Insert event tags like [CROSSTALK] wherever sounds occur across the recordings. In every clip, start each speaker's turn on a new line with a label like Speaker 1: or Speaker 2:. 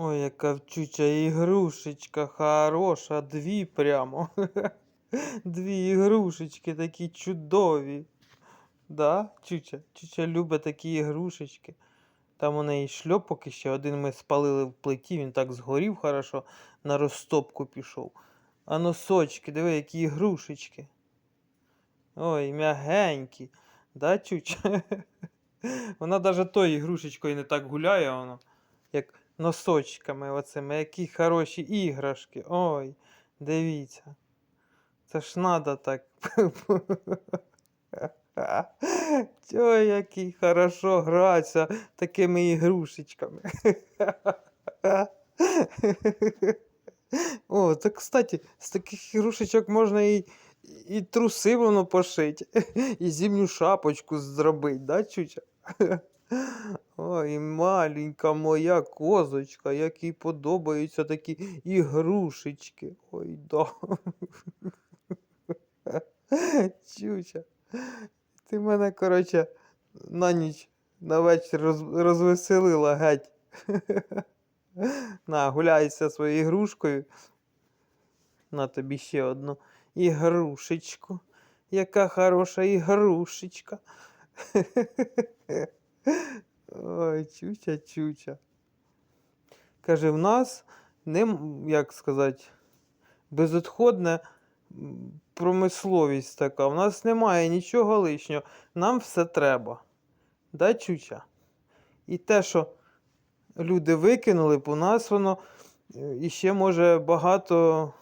Speaker 1: Ой, яка вчуча ігрушечка хороша, дві прямо. [LAUGHS] Дві ігрушечки такі чудові. Да, Чуча? Чуча любить такі ігрушечки. Там у неї шльопок ще один ми спалили в плиті, він так згорів хорошо, на розтопку пішов. А носочки, диви, які ігрушечки. Ой, м'ягенькі. Да, Чуча? [LAUGHS] Вона навіть тою ігрушечкою не так гуляє, воно, як носочками оцими, які хороші іграшки. Ой, дивіться. Це ж надо так. [LAUGHS] Ой, який хорошо гратися такими ігрушечками. [LAUGHS] О, так, кстати, з таких ігрушечок можна і, і труси воно пошити, [LAUGHS] і зимню шапочку зробити, да, чуча? Ой, маленька моя козочка, як їй подобаються такі ігрушечки. Ой, да. Чуча. Ти мене, коротше, на ніч, на вечір роз, розвеселила геть. На, гуляйся своєю ігрушкою. На тобі ще одну ігрушечку. Яка хороша ігрушечка. Ой, чуча, чуча. Каже, в нас не, як сказати, безотходна промисловість така. В нас немає нічого лишнього. Нам все треба. Да, чуча? І те, що люди викинули б, у нас воно е, іще може багато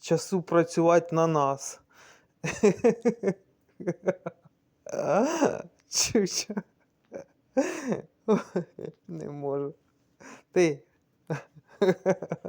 Speaker 1: часу працювати на нас. [LAUGHS] Чуча. [LAUGHS] Не можу. Ти. [LAUGHS]